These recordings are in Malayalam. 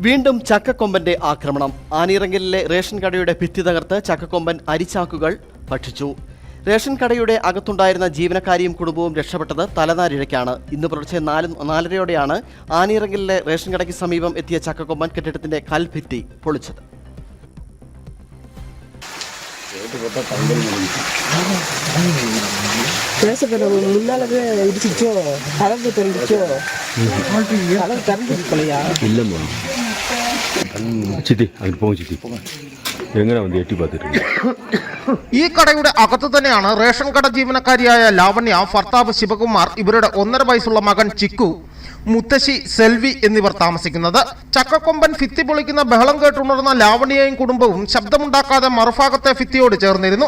വീണ്ടും ചക്കക്കൊമ്പന്റെ ആക്രമണം ആനിറങ്കലിലെ റേഷൻ കടയുടെ ഭിത്തി തകർത്ത് ചക്കക്കൊമ്പൻ അരിച്ചാക്കുകൾ ഭക്ഷിച്ചു റേഷൻ കടയുടെ അകത്തുണ്ടായിരുന്ന ജീവനക്കാരിയും കുടുംബവും രക്ഷപ്പെട്ടത് തലനാരിഴയ്ക്കാണ് ഇന്ന് പുലർച്ചെ നാല് നാലരയോടെയാണ് ആനിറങ്കലിലെ റേഷൻ കടയ്ക്ക് സമീപം എത്തിയ ചക്കക്കൊമ്പൻ കെട്ടിടത്തിന്റെ കൽഭിത്തി പൊളിച്ചത് பேசப்படுற முன்னாலவே இடிச்சிச்சோ கலந்து தெரிஞ்சிச்சோ கலந்து தெரிஞ்சிருக்கலையா இல்லைம்மா 음. 지디, 아, 봉지디. എങ്ങനെ ഈ കടയുടെ അകത്ത് തന്നെയാണ് റേഷൻ കട ജീവനക്കാരിയായ ലാവണ്യ ഭർത്താവ് ശിവകുമാർ ഇവരുടെ ഒന്നര വയസ്സുള്ള മകൻ ചിക്കു മുത്തശ്ശി സെൽവി എന്നിവർ താമസിക്കുന്നത്. ചക്കക്കൊമ്പൻ ഫിത്തി പൊളിക്കുന്ന ബഹളം കേട്ടുണർന്ന ലാവണ്യയും കുടുംബവും ശബ്ദമുണ്ടാക്കാതെ മറുഭാഗത്തെ ഫിത്തിയോട് ചേർന്നിരുന്നു.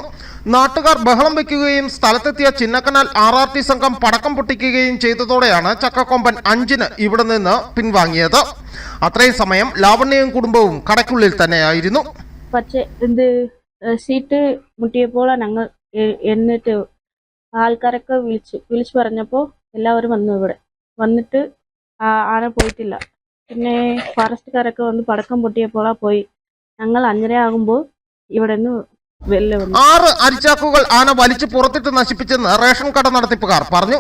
നാട്ടുകാർ ബഹളം വെക്കുകയും സ്ഥലത്തെത്തിയ ചിന്നക്കനാൽ ആർ ആർ ടി സംഘം പടക്കം പൊട്ടിക്കുകയും ചെയ്തതോടെയാണ് ചക്കക്കൊമ്പൻ അഞ്ചിന് ഇവിടെ നിന്ന് പിൻവാങ്ങിയത്. അത്രയും സമയം ലാവണ്യയും കുടുംബവും കടയ്ക്കുള്ളിൽ തന്നെയായിരുന്നു. പക്ഷേ ഇത് സീറ്റ് മുട്ടിയപ്പോൾ ഞങ്ങൾ എന്നിട്ട് ആൾക്കാരൊക്കെ വിളിച്ചു വിളിച്ചു പറഞ്ഞപ്പോൾ എല്ലാവരും വന്നു ഇവിടെ. വന്നിട്ട് ആന പോയിട്ടില്ല. പിന്നെ ഫോറസ്റ്റുകാരൊക്കെ വന്ന് പടക്കം പൊട്ടിയപ്പോഴാ പോയി. ഞങ്ങൾ അഞ്ചര ആകുമ്പോൾ ഇവിടെ നിന്ന് ആറ് അരിച്ചാക്കുകൾ ആന വലിച്ചു പുറത്തിട്ട് നശിപ്പിച്ചെന്ന് റേഷൻ കട നടത്തിപ്പുകാർ പറഞ്ഞു.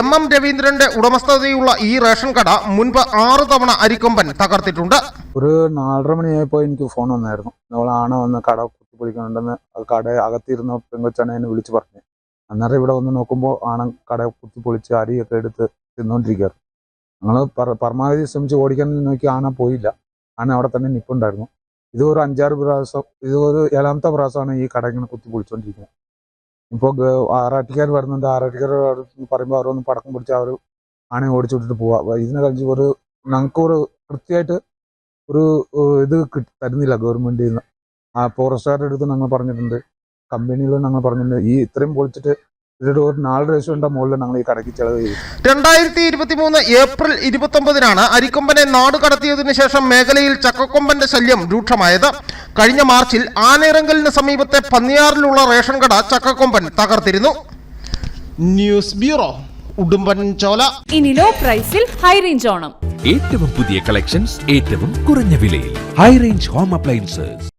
എം എം രവീന്ദ്രന്റെ ഉടമസ്ഥതയുള്ള ഈ റേഷൻ കട മുൻപ് ആറ് തവണ അരിക്കൊമ്പൻ തകർത്തിട്ടുണ്ട്. ഒരു നാലര മണിയായപ്പോ എനിക്ക് ഫോൺ വന്നായിരുന്നു. നമ്മളാണ് വന്ന് കട കുത്തിപ്പൊളിക്കുന്നുണ്ടെന്ന് കട അകത്തിരുന്ന പെങ്കൊച്ചാണ് എന്നെ വിളിച്ചു പറഞ്ഞു. അന്നേരം ഇവിടെ വന്ന് നോക്കുമ്പോൾ ആന കട കുത്തിപ്പൊളിച്ച് അരിയൊക്കെ എടുത്ത് തിന്നുകൊണ്ടിരിക്കുകയായിരുന്നു ഞങ്ങൾ പരമാവധി ശ്രമിച്ച് ഓടിക്കാൻ നോക്കി ആന പോയില്ല. ആന അവിടെ തന്നെ നിൽപ്പുണ്ടായിരുന്നു ഇത് ഒരു അഞ്ചാറ് പ്രാവശ്യം ഇത് ഒരു ഏഴാമത്തെ പ്രാവശ്യമാണ് ഈ കട ഇങ്ങനെ കുത്തി പൊളിച്ചുകൊണ്ടിരിക്കുന്നത് ഇപ്പോൾ ആറാട്ടിക്കാർ വരുന്നുണ്ട്. ആറാട്ടിക്കാർ പറയുമ്പോൾ അവരൊന്ന് പടക്കം പിടിച്ച് അവർ ആണെ ഓടിച്ചു വിട്ടിട്ട് പോവാ. ഇതിനെ കഴിഞ്ഞ് ഒരു ഞങ്ങൾക്ക് ഒരു കൃത്യമായിട്ട് ഒരു ഇത് കിട്ടി തരുന്നില്ല ഗവൺമെന്റിൽ നിന്ന് ആ ഫോറസ്റ്റുകാരുടെ അടുത്ത് ഞങ്ങൾ പറഞ്ഞിട്ടുണ്ട്. കമ്പനിയിൽ ഞങ്ങൾ പറഞ്ഞിട്ടുണ്ട്. ഈ ഇത്രയും പൊളിച്ചിട്ട് ഒരു നാല് ലക്ഷം മുകളിൽ ഞങ്ങൾ ഈ കടയ്ക്ക് ചെലവ് ചെയ്തു. രണ്ടായിരത്തി ഇരുപത്തി മൂന്ന് ഏപ്രിൽ ഇരുപത്തി ഒമ്പതിനാണ് അരിക്കൊമ്പനെ നാട് കടത്തിയതിനു ശേഷം മേഖലയിൽ ചക്കക്കൊമ്പന്റെ ശല്യം രൂക്ഷമായത്. കഴിഞ്ഞ മാർച്ചിൽ ആനയിറങ്കലിന് സമീപത്തെ പന്നിയാറിലുള്ള റേഷൻ കട ചക്കക്കൊമ്പൻ തകർത്തിരുന്നു. ന്യൂസ് ബ്യൂറോ ഉടുമ്പൻ ചോല. ഇനി ലോ പ്രൈസിൽ ഹൈ റേഞ്ച് ഓണം. ഏറ്റവും പുതിയ കളക്ഷൻസ് ഏറ്റവും കുറഞ്ഞ വിലയിൽ. High range home appliances